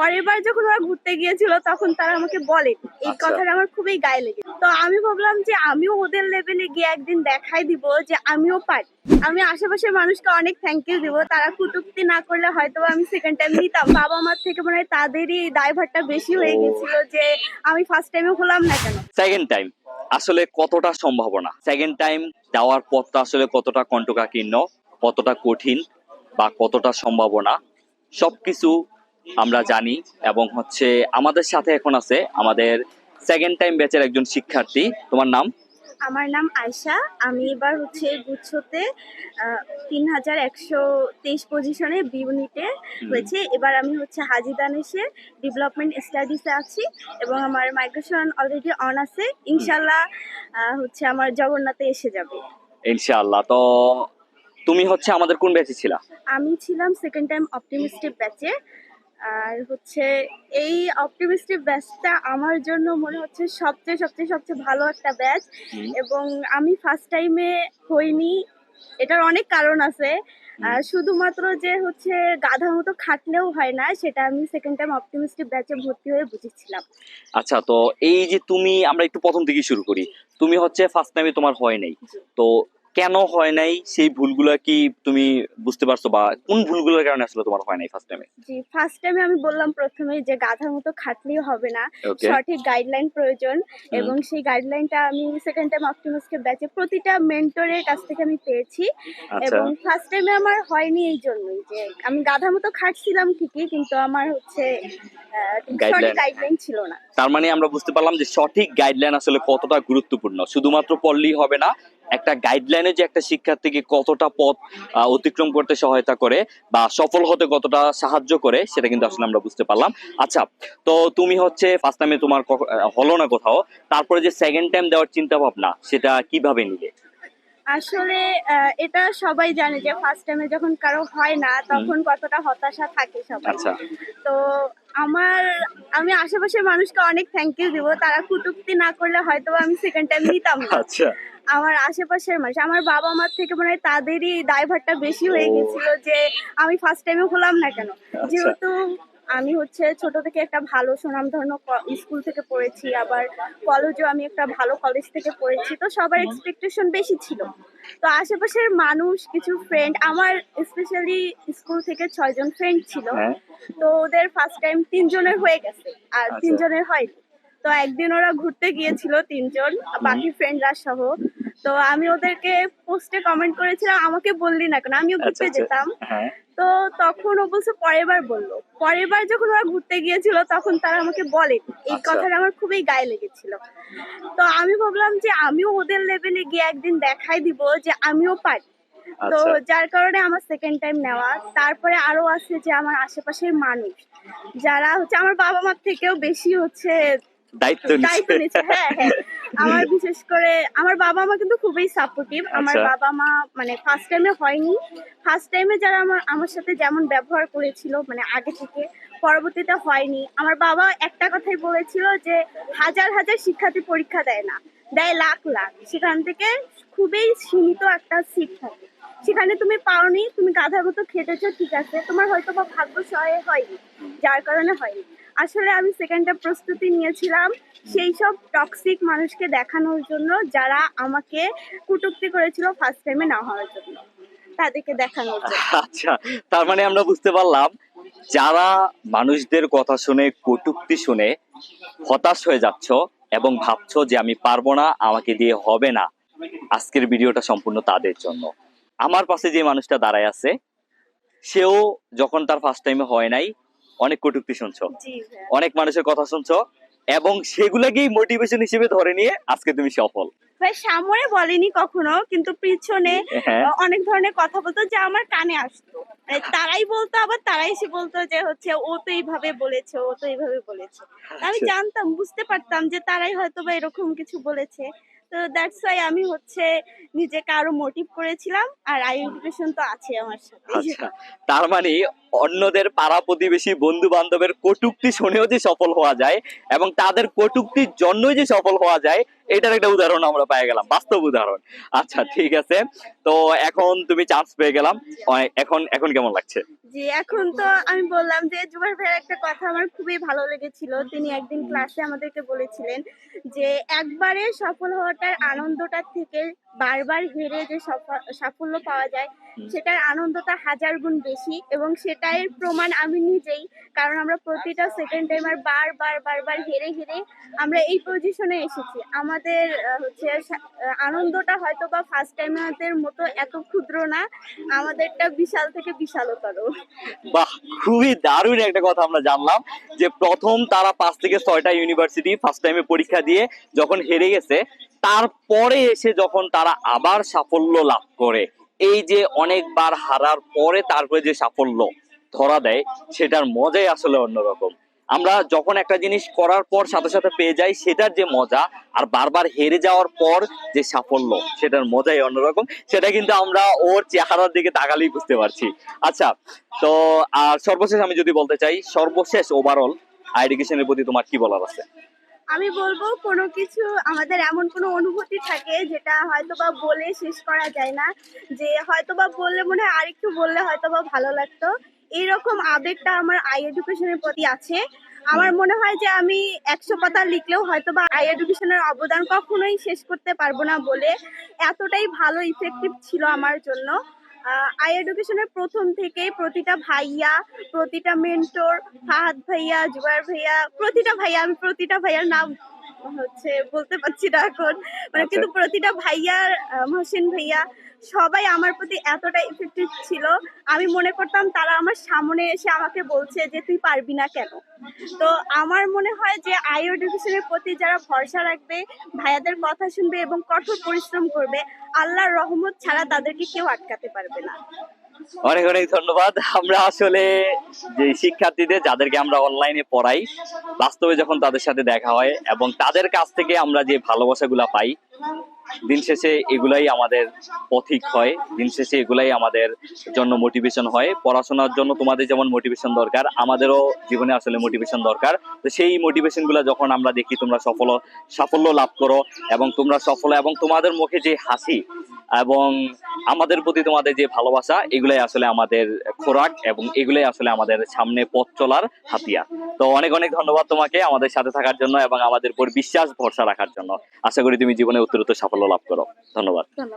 পরের বার যখন ওরা ঘুরতে গিয়েছিল তখন তারা আমাকে বলে এই আচ্ছা। কথাটা আমার খুবই গায়ে লেগে তো আমি ভাবলাম যে আমিও ওদের লেভেলে গিয়ে একদিন দেখাই দিব যে আমিও পারি। আমি আশেপাশের মানুষকে অনেক থ্যাংক ইউ দিব। তারা কুটুক্তি না করলে হয়তো আমি সেকেন্ড টাইম নিতাম। বাবা মার থেকে মনে হয় তাদেরই দায়ভারটা বেশি হয়ে গেছিল যে আমি ফার্স্ট টাইমে হলাম না কেন? সেকেন্ড টাইম আসলে কতটা সম্ভাবনা? সেকেন্ড টাইম যাওয়ার পথটা আসলে কতটা কণ্টকাকীর্ণ কতটা কঠিন বা কতটা সম্ভাবনা? সবকিছু আমরা জানি এবং হচ্ছে আমাদের সাথে এখন আছে আমাদের সেকেন্ড টাইম ব্যাচের একজন শিক্ষার্থী। তোমার নাম? আমার নাম আয়শা। আমি এবার হচ্ছে গুচ্ছতে তিন হাজার একশো তেইশ পজিশনে বি ইউনিটে হয়েছে। এবার আমি হচ্ছে হাজিদানেশে ডেভেলপমেন্ট স্টাডিসে আছি এবং আমার মাইগ্রেশন অলরেডি অন আছে। ইনশাল্লাহ হচ্ছে আমার জগন্নাথে এসে যাবে। ইনশাল্লাহ তো তুমি হচ্ছে আমাদের কোন ব্যাচে ছিলা? আমি ছিলাম সেকেন্ড টাইম অপটিমিস্টিক ব্যাচে আর হচ্ছে এই অপটিমিস্টিক ব্যাচটা আমার জন্য মনে হচ্ছে সবচেয়ে সবচেয়ে সবচেয়ে ভালো একটা ব্যাচ এবং আমি ফার্স্ট টাইমে হইনি। এটার অনেক কারণ আছে। শুধুমাত্র যে হচ্ছে গাধার মতো খাটলেও হয় না সেটা আমি সেকেন্ড টাইম অপটিমিস্টিক ব্যাচে ভর্তি হয়ে বুঝেছিলাম। আচ্ছা তো এই যে তুমি আমরা একটু প্রথম থেকে শুরু করি। তুমি হচ্ছে ফার্স্ট টাইমে তোমার হয় নাই। তো কেন হয় নাই? সেই ভুলগুলো কি তুমি বুঝতে পারছ বা কোন ভুলগুলোর কারণে আসলে তোমার হয় নাই ফার্স্ট টাইমে জি ফার্স্ট টাইমে আমি বললাম প্রথমে যে গাধার মতো খাটলেও হবে না। সঠিক গাইডলাইন প্রয়োজন এবং সেই গাইডলাইনটা আমি সেকেন্ড টাইম অপটিমাসকে ব্যাচে প্রতিটা মেন্টরের কাছ থেকে আমি পেয়েছি। আচ্ছা। এবং ফার্স্ট টাইমে আমার হয়নি এই জন্যই যে আমি গাধার মতো খাটছিলাম ঠিকই কিন্তু আমার হচ্ছে সঠিক গাইডলাইন ছিল না। তার মানে আমরা বুঝতে পারলাম যে সঠিক গাইডলাইন আসলে কতটা গুরুত্বপূর্ণ। শুধুমাত্র পড়লেই হবে না একটা গাইডলাইনে যে একটা শিক্ষার্থীকে কতটা পথ অতিক্রম করতে সহায়তা করে বা সফল হতে কতটা সাহায্য করে সেটা কিন্তু আসলে আমরা বুঝতে পারলাম। আচ্ছা তো তুমি হচ্ছে ফার্স্ট টাইমে তোমার হলো না কোথাও তারপরে যে সেকেন্ড টাইম দেওয়ার চিন্তা ভাবনা সেটা কীভাবে নিলে? আসলে এটা সবাই জানে যে ফার্স্ট টাইমে যখন কারও হয় না তখন কতটা হতাশা থাকে সবাই আচ্ছা। তো আমার আমি আশেপাশের মানুষকে অনেক থ্যাংক ইউ দিব তারা কুটুক্তি না করলে হয়তো আমি সেকেন্ড টাইম নিতাম না। আচ্ছা। আমার আশেপাশের মানুষ আমার বাবা মার থেকে মনে হয় তাদেরই দায়ভারটা বেশি হয়ে গেছিল যে আমি ফার্স্ট টাইমে হলাম না কেন। আচ্ছা। যেহেতু আমি হচ্ছে ছোট থেকে একটা ভালো সুনামধন্য স্কুল থেকে পড়েছি আবার কলেজেও আমি একটা ভালো কলেজ থেকে পড়েছি তো সবার এক্সপেকটেশন বেশি ছিল। তো আশেপাশের মানুষ কিছু ফ্রেন্ড আমার স্পেশালি স্কুল থেকে ছয়জন ফ্রেন্ড ছিল। হ্যাঁ। তো ওদের ফার্স্ট টাইম তিনজনের হয়ে গেছে আর আচ্ছা। তিনজনের হয়নি। তো একদিন ওরা ঘুরতে গিয়েছিল তিনজন বাকি ফ্রেন্ডরা সহ। তো আমি ওদেরকে পোস্টে কমেন্ট করেছিলাম আমাকে বললি না কেন? আমিও আচ্ছা ঘুরতে আচ্ছা। যেতাম। হ্যাঁ। তো তখন ও বলছে পরের বার বলল। পরের বার যখন ওরা ঘুরতে গিয়েছিল তখন তারা আমাকে বলে এই আচ্ছা। কথাটা আমার খুবই গায়ে লেগেছিল। তো আমি ভাবলাম যে আমিও ওদের লেভেলে গিয়ে একদিন দেখাই দিব যে আমিও পারি। তো আচ্ছা। যার কারণে আমার সেকেন্ড টাইম নেওয়া। তারপরে আরও আছে যে আমার আশেপাশের মানুষ যারা হচ্ছে আমার বাবা মার থেকেও বেশি হচ্ছে দায়িত্ব নিচ্ছে। হ্যাঁ হ্যাঁ। আমার বিশেষ করে আমার বাবা মা কিন্তু খুবই সাপোর্টিভ আমার আচ্ছা। বাবা মা মানে ফার্স্ট টাইমে হয়নি। ফার্স্ট টাইমে যারা আমার আমার সাথে যেমন ব্যবহার করেছিল মানে আগে থেকে পরবর্তীতে হয়নি। আমার বাবা একটা কথাই বলেছিল যে হাজার হাজার শিক্ষার্থী পরীক্ষা দেয় না দেয় লাখ লাখ। সেখান থেকে খুবই সীমিত একটা সিট থাকে। সেখানে তুমি পাওনি তুমি গাধার মতো খেটেছো ঠিক আছে। তোমার হয়তো বা ভাগ্য সহায় হয়নি যার কারণে হয়নি। আসলে আমি সেকেন্ডটা প্রস্তুতি নিয়েছিলাম সেই সব টক্সিক মানুষকে দেখানোর জন্য যারা আমাকে কটূক্তি করেছিল ফার্স্ট টাইমে না হওয়ার জন্য। তাদেরকে দেখানোর জন্য। আচ্ছা তার মানে আমরা বুঝতে পারলাম যারা মানুষদের কথা শুনে, কটুক্তি শুনে হতাশ হয়ে যাচ্ছ এবং ভাবছ যে আমি পারব না, আমাকে দিয়ে হবে না, আজকের ভিডিওটা সম্পূর্ণ তাদের জন্য। আমার পাশে যে মানুষটা দাঁড়ায় আছে, সেও যখন তার ফার্স্ট টাইমে হয় নাই অনেক কটুক্তি শুনছো। অনেক মানুষের কথা শুনছো এবং সেগুলাকেই মোটিভেশন হিসেবে ধরে নিয়ে আজকে তুমি সফল। ভাই সামনে বলেনি কখনো কিন্তু পিছনে হ্যাঁ। অনেক ধরনের কথা বলতো যে আমার কানে আসতো। তারাই বলতো আবার তারাই এসে বলতো যে হচ্ছে ও তো এইভাবে বলেছে ও তো এইভাবে বলেছে। আমি আচ্ছা। জানতাম বুঝতে পারতাম যে তারাই হয়তো বা এরকম কিছু বলেছে। তো দ্যাটস ওয়াই আমি হচ্ছে নিজেকে আরও মোটিভ করেছিলাম আর আই এডুকেশন তো আছে আমার সাথে। আচ্ছা। তার মানে অন্যদের পাড়া প্রতিবেশী বন্ধু বান্ধবের কটুক্তি শুনেও যে সফল হওয়া যায় এবং তাদের কটুক্তির জন্যই যে সফল হওয়া যায়, এটার একটা উদাহরণ আমরা পেয়ে গেলাম, বাস্তব উদাহরণ। আচ্ছা ঠিক আছে। তো এখন তুমি চান্স পেয়ে গেলাম। এখন এখন কেমন লাগছে? জি, এখন তো আমি বললাম যে জুবাই ভাইয়ের একটা কথা আমার খুবই ভালো লেগেছিল। তিনি একদিন ক্লাসে আমাদেরকে বলেছিলেন যে, একবারে সফল হওয়াটার আনন্দটার থেকে বারবার হেরে যে সফ- সাফল্য পাওয়া যায় সেটার আনন্দটা হাজার গুণ বেশি এবং সেটাই প্রমাণ আমি নিজেই কারণ আমরা প্রতিটা সেকেন্ড টাইমার বারবার বারবার হেরে হেরে আমরা এই পজিশনে এসেছি। আমাদের হচ্ছে আনন্দটা হয়তো বা ফার্স্ট টাইমের মতো এত ক্ষুদ্র না আমাদেরটা বিশাল থেকে বিশালতর। বাহ খুবই দারুণ একটা কথা আমরা জানলাম যে প্রথম তারা পাঁচ থেকে ছয়টা ইউনিভার্সিটি ফার্স্ট টাইমে পরীক্ষা দিয়ে যখন হেরে গেছে তারপরে এসে যখন তারা আবার সাফল্য লাভ করে, এই যে অনেকবার হারার পরে তারপরে যে সাফল্য ধরা দেয়, সেটার মজাই আসলে অন্যরকম। আমরা যখন একটা জিনিস করার পর সাথে সাথে পেয়ে যাই, সেটার যে মজা আর বারবার হেরে যাওয়ার পর যে সাফল্য, সেটার মজাই অন্যরকম। সেটা কিন্তু আমরা ওর চেহারার দিকে তাকালেই বুঝতে পারছি। আচ্ছা তো আর সর্বশেষ আমি যদি বলতে চাই, সর্বশেষ ওভারঅল এডুকেশনের প্রতি তোমার কি বলার আছে? আমি বলব কোনো কিছু আমাদের এমন কোনো অনুভূতি থাকে যেটা হয়তো বা বলে শেষ করা যায় না, যে হয়তোবা বললে মনে হয় আরেকটু বললে হয়তো বা ভালো লাগতো। এইরকম আবেগটা আমার আই এডুকেশনের প্রতি আছে। আমার মনে হয় যে আমি একশো পাতা লিখলেও হয়তো বা আই এডুকেশনের অবদান কখনোই শেষ করতে পারব না বলে এতটাই ভালো ইফেক্টিভ ছিল আমার জন্য। আই এডুকেশনের প্রথম থেকে প্রতিটা ভাইয়া প্রতিটা মেন্টর ফাহাদ ভাইয়া জুয়ার ভাইয়া প্রতিটা ভাইয়া আমি প্রতিটা ভাইয়ার নাম হচ্ছে বলতে পারছি না এখন মানে আচ্ছা। কিন্তু প্রতিটা ভাইয়ার মহসিন ভাইয়া সবাই আমার প্রতি এতটা ইফেক্টিভ ছিল। আমি মনে করতাম তারা আমার সামনে এসে আমাকে বলছে যে, তুই পারবি না কেন? তো আমার মনে হয় যে, আই এডুকেশনের প্রতি যারা ভরসা রাখবে, ভাইয়াদের কথা শুনবে এবং কঠোর পরিশ্রম করবে, আল্লাহর রহমত ছাড়া তাদেরকে কেউ আটকাতে পারবে না। অনেক অনেক ধন্যবাদ। আমরা আসলে যে শিক্ষার্থীদের, যাদেরকে আমরা অনলাইনে পড়াই, বাস্তবে যখন তাদের সাথে দেখা হয় এবং তাদের কাছ থেকে আমরা যে ভালোবাসাগুলা পাই দিন শেষে এগুলাই আমাদের পথিক হয়, দিন শেষে এগুলাই আমাদের জন্য মোটিভেশন হয়। পড়াশোনার জন্য তোমাদের যেমন মোটিভেশন দরকার, আমাদেরও জীবনে আসলে মোটিভেশন দরকার। তো সেই মোটিভেশনগুলো যখন আমরা দেখি, তোমরা সফল সাফল্য লাভ করো এবং তোমরা সফল এবং তোমাদের মুখে যে হাসি এবং আমাদের প্রতি তোমাদের যে ভালোবাসা, এগুলাই আসলে আমাদের খোরাক এবং এগুলাই আসলে আমাদের সামনে পথ চলার হাতিয়ার। তো অনেক অনেক ধন্যবাদ তোমাকে আমাদের সাথে থাকার জন্য এবং আমাদের উপর বিশ্বাস, ভরসা রাখার জন্য। আশা করি তুমি জীবনে উত্তরোত্তর সাফল্য লাভ করো। ধন্যবাদ।